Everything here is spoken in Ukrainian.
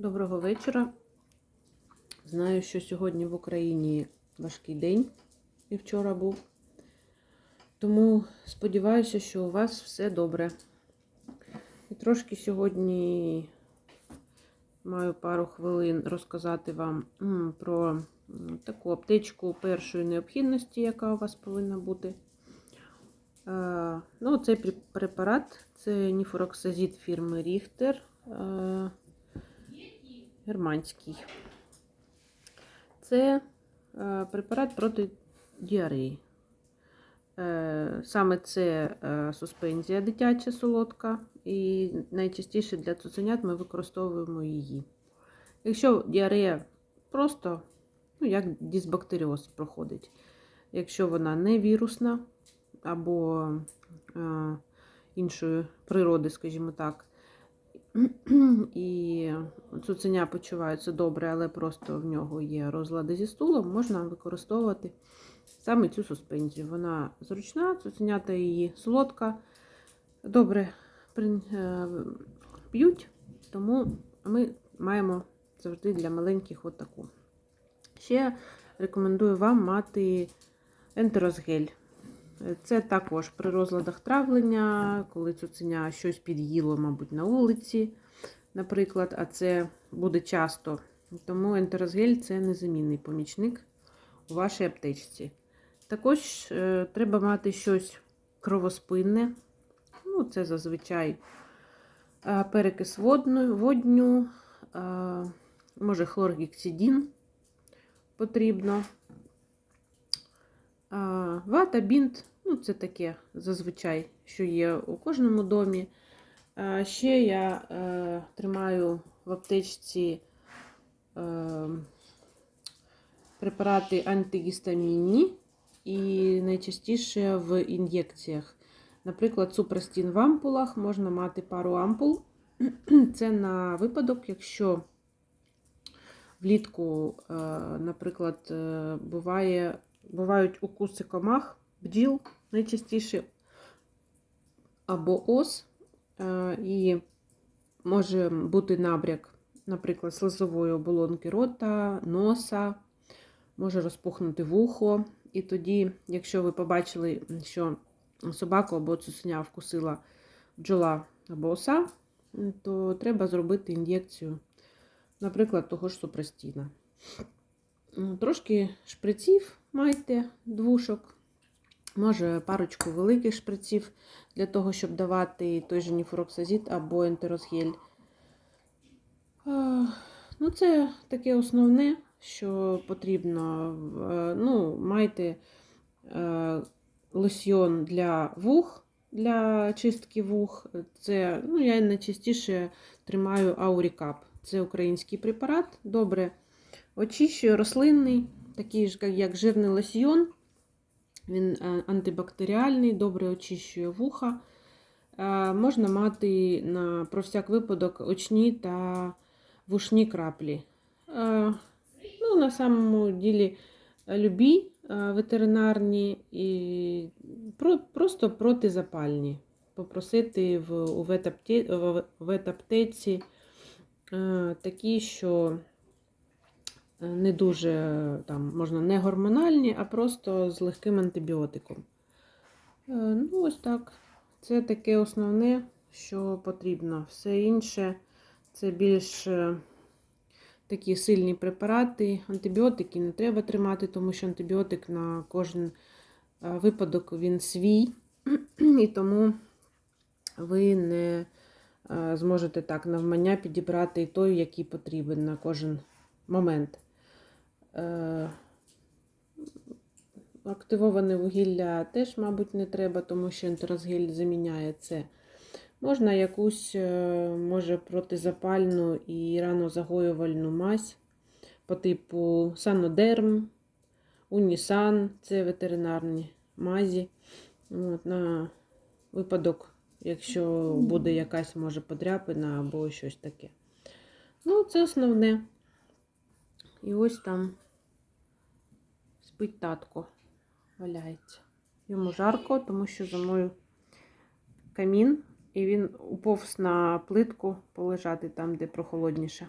Доброго вечора. Знаю, що сьогодні в Україні важкий день і вчора був. Тому сподіваюся, що у вас все добре. І трошки сьогодні маю пару хвилин розказати вам про таку аптечку першої необхідності, яка у вас повинна бути. Е, Ну, цей препарат це ніфороксазід фірми Ріхтер. Германський. Це е, препарат проти діареї. Е, Саме це е, суспензія дитяча солодка, і найчастіше для цуценят ми використовуємо її. Якщо діарея просто, ну, як дисбактеріоз проходить, якщо вона не вірусна або іншої природи, скажімо так, і цуценя почувається добре, але просто в нього є розлади зі стулом, можна використовувати саме цю суспензію. Вона зручна, цуценята її солодка, добре е, п'ють, тому ми маємо завжди для маленьких отаку. Ще рекомендую вам мати ентерозгель. Це також при розладах травлення, коли цуценя щось під'їло, мабуть, на вулиці, наприклад, а це буде часто. Тому ентерозгель це незамінний помічник у вашій аптечці. Також е, треба мати щось кровоспинне. Ну, це зазвичай е, перекис водну, водню, е, може хлоргексидін потрібно. Вата, бінт, ну це таке зазвичай, що є у кожному домі. Ще я е, тримаю в аптечці е, препарати антигістамінні і найчастіше в ін'єкціях. Наприклад, супрастін в ампулах можна мати пару ампул. Це на випадок, якщо влітку, е, наприклад, буває бувають укуси комах, бджіл найчастіше, або ос, е, і може бути набряк, наприклад, слизової оболонки рота, носа, може розпухнути вухо. І тоді, якщо ви побачили, що собаку або цуценя вкусила бджола або оса, то треба зробити ін'єкцію, наприклад, того ж супрастіна. Трошки шприців майте двушок. Може, парочку великих шприців для того, щоб давати той же ніфуроксазід або ентерозгель. А, Ну, це таке основне, що потрібно. Е, Ну, майте е, лосьйон для вух, для чистки вух. Це, ну, я найчастіше тримаю Аурікап. Це український препарат. Добре очищує рослинний, такий ж, як жирний лосьйон. Він е, антибактеріальний, добре очищує вуха. Е, Можна мати на, про всяк випадок очні та вушні краплі. Е, Ну, На самому ділі любі ветеринарні і просто протизапальні. Попросити в, ветаптеці такі, що не дуже там можна не гормональні, а просто з легким антибіотиком. Е, Ну, ось так. Це таке основне, що потрібно. Все інше це більш е, такі сильні препарати. Антибіотики не треба тримати, тому що антибіотик на кожен е, випадок він свій, і тому ви не зможете так навмання підібрати той, який потрібен на кожен момент. Е, Активоване вугілля теж, мабуть, не треба, тому що ентерозгель заміняє це. Можна якусь, е, може, протизапальну і ранозагоювальну мазь по типу Санодерм, Унісан, це ветеринарні мазі. От, на випадок, якщо буде якась може подряпина або щось таке. Ну, це основне. І ось там спить татко, валяється. Йому жарко, тому що за мною камін, і він уповз на плитку полежати там, де прохолодніше.